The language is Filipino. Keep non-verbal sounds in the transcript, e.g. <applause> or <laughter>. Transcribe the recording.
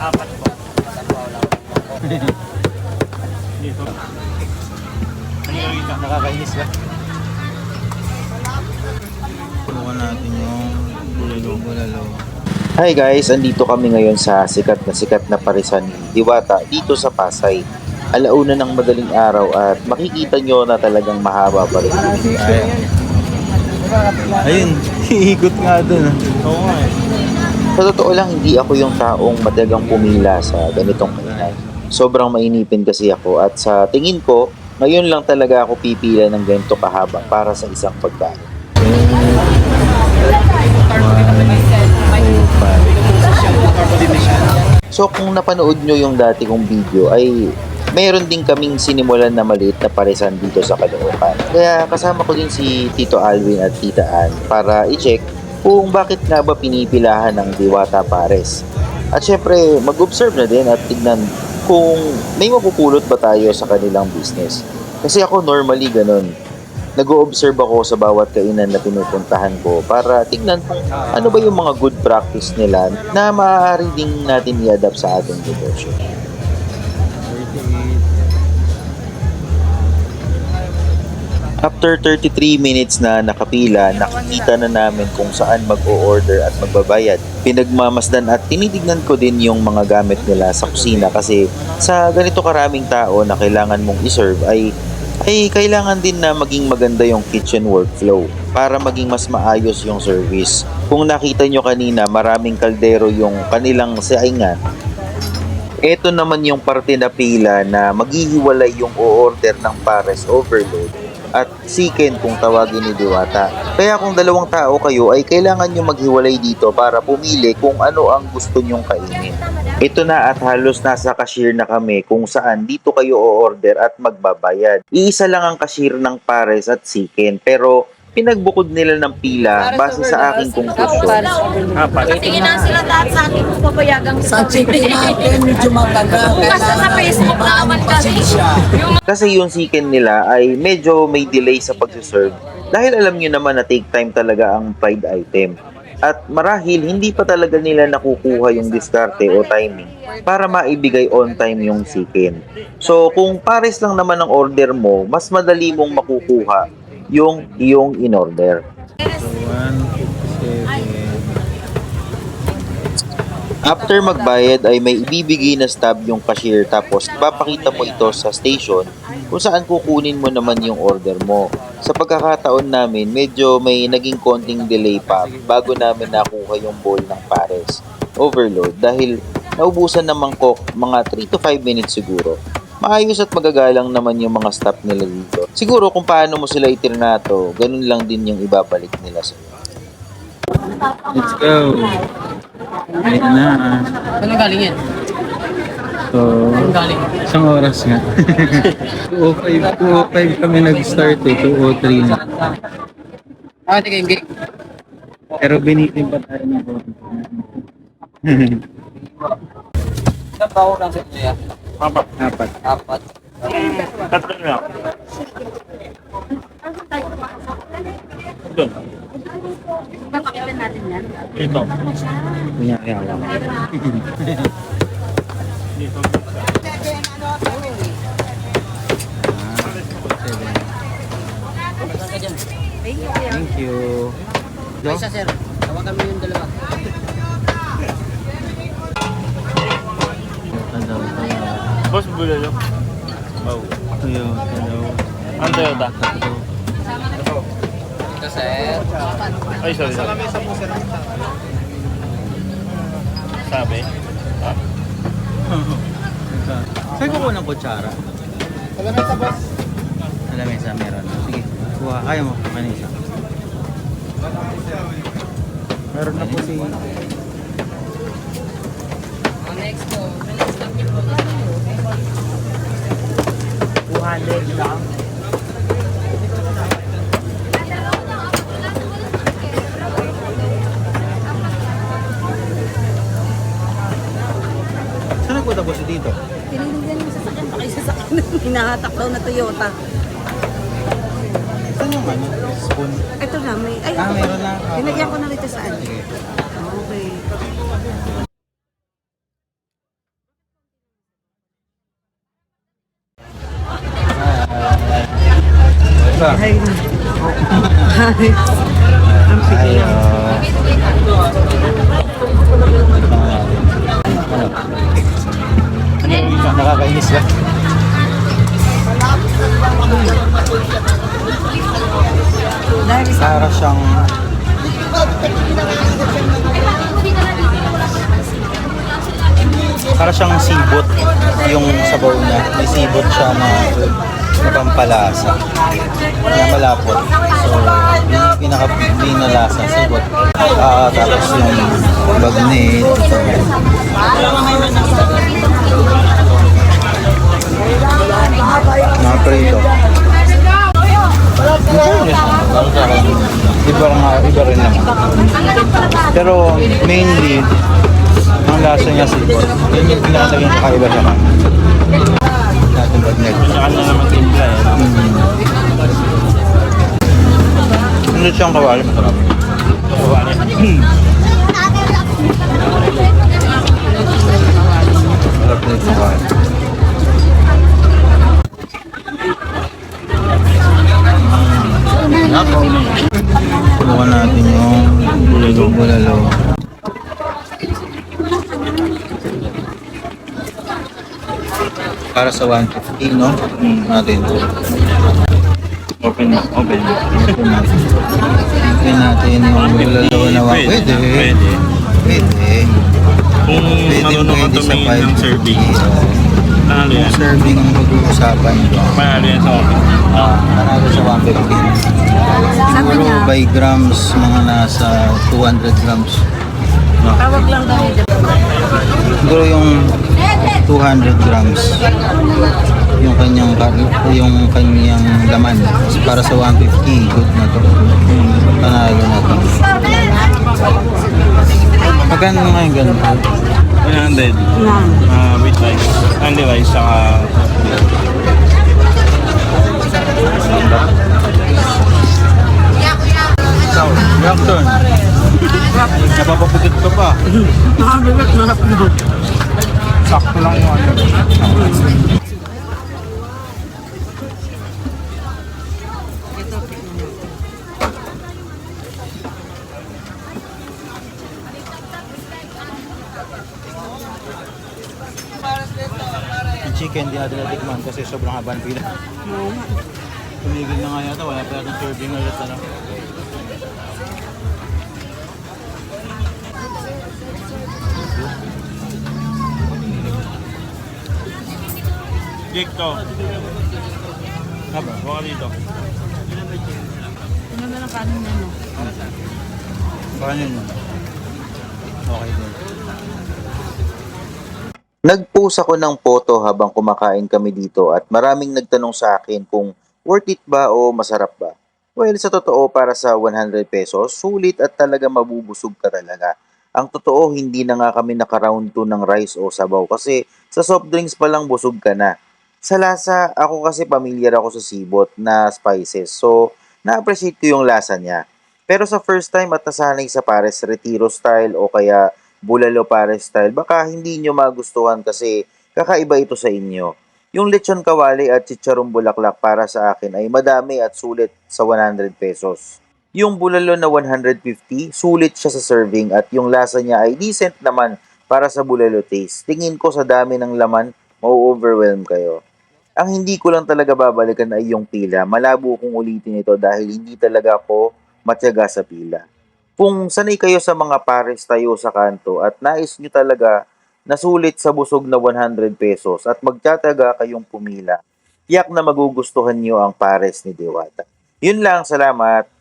Apat po. Dito. Nakakainis ka. Tulungan natin yung bulalo. Bulalo. Hi guys, andito kami ngayon sa sikat na sikat na parisan ni Diwata dito sa Pasay. Alauna ng madaling araw at makikita nyo na talagang mahaba pa rin. Ayun. <laughs> Iikot nga dun. ah. Oo nga eh. Sa totoo lang, hindi ako yung taong madagang pumila sa ganitong kainan. Sobrang mainipin kasi ako at sa tingin ko, ngayon lang talaga ako pipila ng ganito kahaba para sa isang pagkain. So kung napanood nyo yung dati kong video ay mayroon din kaming sinimulan na maliit na parisan dito sa Caloocan. Kaya kasama ko din si Tito Alvin at Tita Ann para i-check kung bakit nga ba pinipilahan ng Diwata Pares. At syempre, mag-observe na din at tignan kung may mapupulot ba tayo sa kanilang business. Kasi ako normally ganun. Nag-o-observe ako sa bawat kainan na pinupuntahan ko para tignan kung ano ba yung mga good practice nila na maaari ding natin i-adapt sa ating negosyo. After 33 minutes na nakapila, nakikita na namin kung saan mag-o-order at magbabayad. Pinagmamasdan at tinitignan ko din yung mga gamit nila sa kusina kasi sa ganito karaming tao na kailangan mong iserve ay ay kailangan din na maging maganda yung kitchen workflow para maging mas maayos yung service. Kung nakita nyo kanina, maraming kaldero yung kanilang saingan. Ito naman yung parte na pila na maghihiwalay yung o-order ng pares overload at chicken kung tawagin ni Diwata. Kaya kung dalawang tao kayo ay kailangan nyo maghiwalay dito para pumili kung ano ang gusto nyong kainin. Ito na at halos nasa cashier na kami kung saan dito kayo o-order at magbabayad. Iisa lang ang cashier ng pares at chicken pero pinagbukod nila ng pila base sa aking. Tingin na sila lahat sa akin kung papayagang Sa chicken <laughs> natin, medyo matagal. Sa Facebook na naman kasi. Yung Kasi yung chicken nila ay medyo may delay sa pag-serve dahil alam nyo naman na take time talaga ang fried item. At marahil hindi pa talaga nila nakukuha yung diskarte o timing para maibigay on time yung chicken. So kung pares lang naman ang order mo, mas madali mong makukuha yung iyong in-order. 1, 7. After magbayad ay may ibibigay na stub yung cashier tapos ipapakita mo ito sa station kung saan kukunin mo naman yung order mo. Sa pagkakataon namin, medyo may naging konting delay pa bago namin nakuha yung bowl ng pares. Overload dahil naubusan ng mangkok mga 3 to 5 minutes siguro. Maayos at magagalang naman yung mga staff nila dito. Siguro kung paano mo sila itirnato, ganun lang din yung ibabalik nila sa Let's go. Ayun na. Ano galing yan? So, galing? isang oras nga. <laughs> 2.05, 2.05 kami nag-start eh. 2.03 na. Ah, tingin, gig. Pero binitin pa tayo ng. <laughs> Ilang tao lang sa inyo yan? Apat. Apat. Apat. Tatlo na. Doon. Papakilan natin yan. Ito. Kunyari ako. Dito. Thank you. Thank you. Isa, sir. Tawagan mo yung dalawa. Hello, hello. Boss, bulalo. Oh. Hello, hello. Ang Toyota. Ito, sir. Ay, sorry. sorry. Sabi. Ah. Saan ko ng kutsara? Sa lamesa, boss. Sa lamesa, meron. Sige, kuha. Kaya mo, kanisa. Meron na po si... Next po. 200 lang. Saan nagpunta po si Tito? Tinignan yung sasakyan pa kayo sasakyan. <laughs> Hinahatak daw na Toyota. Saan yung ano? Spoon? Ito na, may... Ay, Ah, meron na. Linagyan ko na rito saan. Okay. Ayaw. Ano? Nakakainis ba? Para siyang para siyang sibot yung sabaw niya. May sibot siya na na pampalasa. Na malapot. So, yun yung pinaka pinalasa, sibot. Ah, tapos yung bagnet. Mga prito. Iba, nga, iba rin naman. Pero mainly, ang lasa niya sibot. Yun yung pinakataging kakaiba kanya. Natin bagnet. Kanya kanya naman timpla eh. Ano siyang kawali? Masarap. Kawali. Masarap na yung kawali. Subukan natin yung bulalo. bulalo. Para sa 150, no? Natin. Open na. Open. Open natin. Open natin yung bulalo na wa- Pwede. Pwede. Pwede. Kung ka pwede sa tumingin ng 550. serving, panalo Yung yan. serving ang pag-uusapan. Panalo yan sa open. Ah, panalo sa 150. sabi niya, by grams, mga nasa 200 grams. No? tawag lang daw ni Siguro yung 200 grams yung kanyang yung kanyang laman para sa 150 good na to panalo na to magkano ngayon ganun 100. Yan. Ah, with rice. Only rice, saka... so reaction napapapukit ka pa Nakabigat, marap na. sakto lang yung ano chicken, di natin natikman kasi sobrang haba ng pila. Tumigil na nga yata, wala pa natin serving ulit ano. Jake to. Haba. Huwag ka dito. Ano na lang kanin na, no? Paano yun? Okay din. Nag-post ako ng photo habang kumakain kami dito at maraming nagtanong sa akin kung worth it ba o masarap ba. Well, sa totoo, para sa 100 pesos, sulit at talaga mabubusog ka talaga. Ang totoo, hindi na nga kami naka-round 2 ng rice o sabaw kasi sa soft drinks pa lang busog ka na. Sa lasa, ako kasi familiar ako sa sibot na spices. So, na-appreciate ko yung lasa niya. Pero sa first time at nasanay sa Pares Retiro style o kaya Bulalo Pares style, baka hindi nyo magustuhan kasi kakaiba ito sa inyo. Yung lechon kawali at chicharong bulaklak para sa akin ay madami at sulit sa 100 pesos. Yung bulalo na 150, sulit siya sa serving at yung lasa niya ay decent naman para sa bulalo taste. Tingin ko sa dami ng laman, mau-overwhelm kayo. Ang hindi ko lang talaga babalikan ay yung pila. Malabo kong ulitin ito dahil hindi talaga ako matyaga sa pila. Kung sanay kayo sa mga pares tayo sa kanto at nais nyo talaga na sulit sa busog na 100 pesos at magtataga kayong pumila, tiyak na magugustuhan nyo ang pares ni Diwata. Yun lang, salamat!